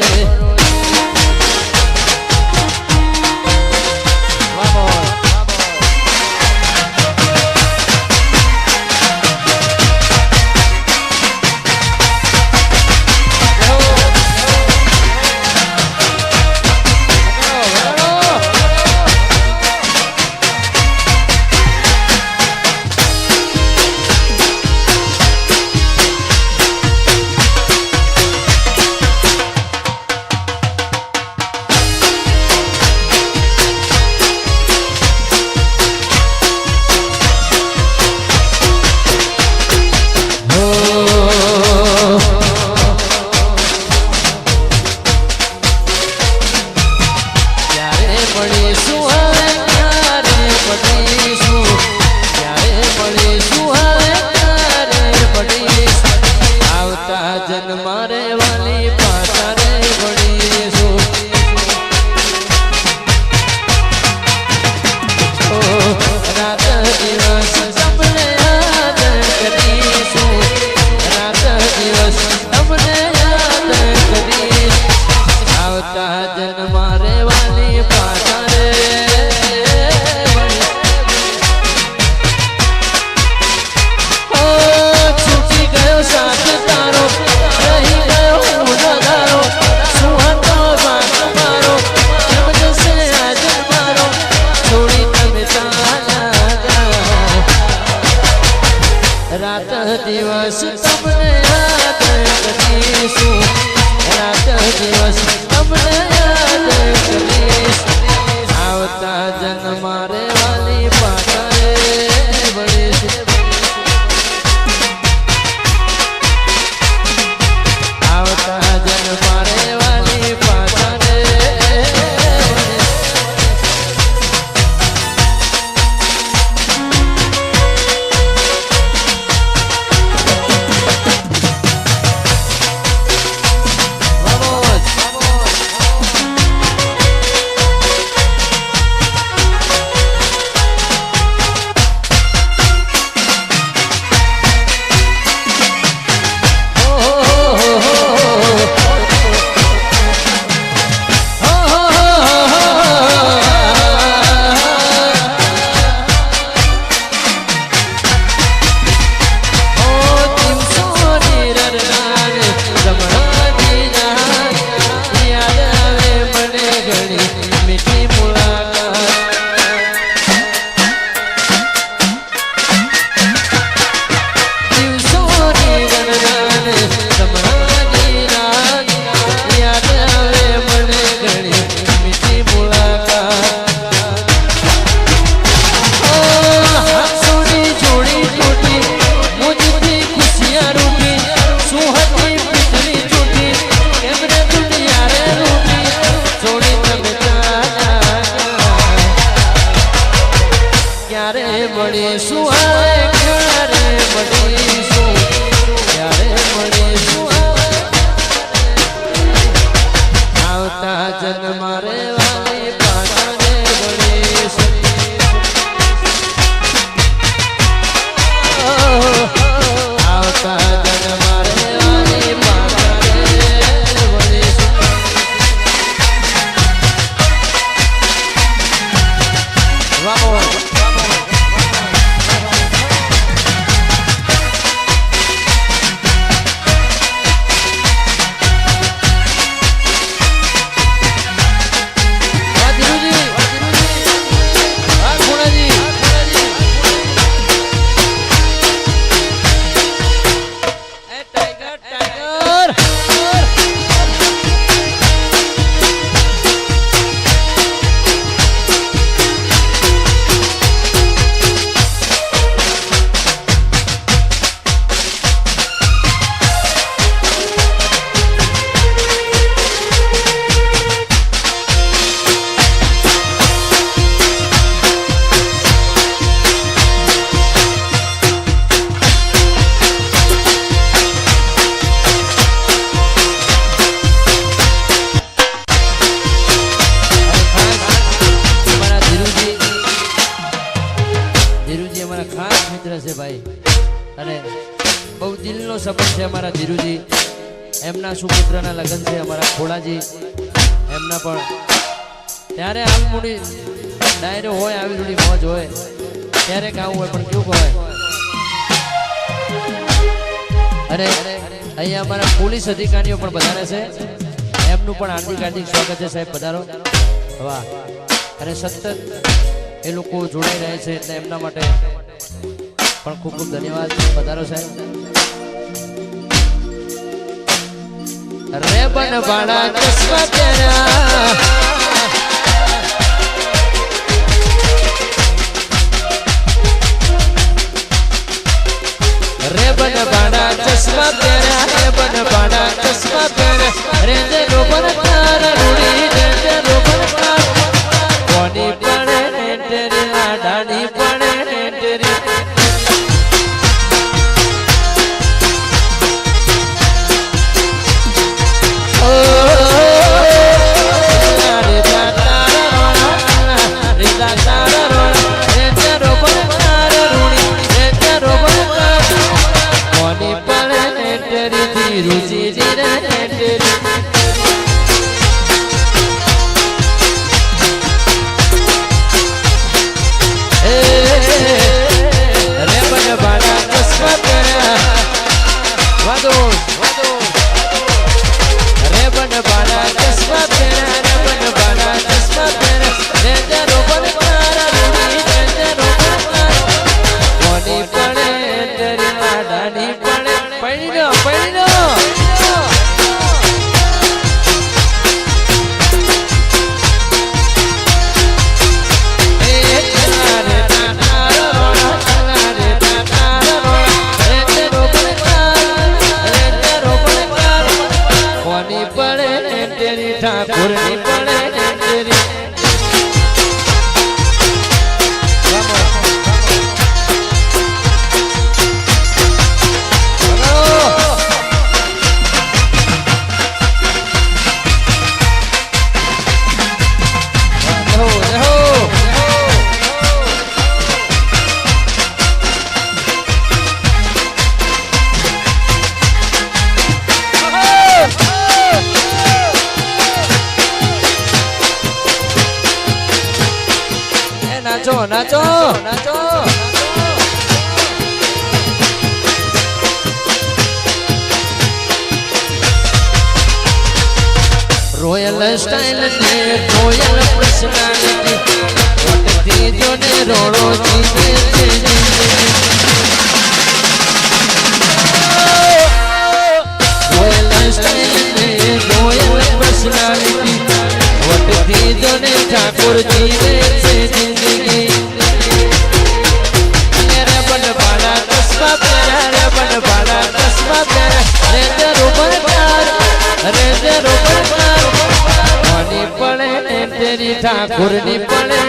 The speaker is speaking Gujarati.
છે माता जन्मा work. અમારા ધીરુજી, એમના સુપુત્રના લગ્ન છે અમારા ખોડાજી એમના પણ ત્યારે આવી મોટી ડાયરો હોય, આવી થોડી મોજ હોય ત્યારે ગાવું હોય, પણ કેવું હોય અરે, અહીંયા અમારા પોલીસ અધિકારીઓ પણ પધારે છે. એમનું પણ હાર્દિક હાર્દિક સ્વાગત છે, સાહેબ, પધારો. વાહ. અને સતત એ લોકો જોડાઈ રહે છે, એટલે એમના માટે પણ ખૂબ ખૂબ ધન્યવાદ. પધારો, સાહેબ. રે બન બાળા ચશ્મા પહેર્યા રે બન બાળા ચશ્મા પહેર્યા રેબન બન બાળા ચશ્મા પહેર્યા રે વાદો નાચો નાચો રોયલ સ્ટાઇલ ને રોયલ પર્સનાલિટી વટતી જોને રોડો જીતે રોયલ સ્ટાઇલ ને રોયલ પર્સનાલિટી વટતી જોને ઠાકોર જીતે ઠાકોરની પડે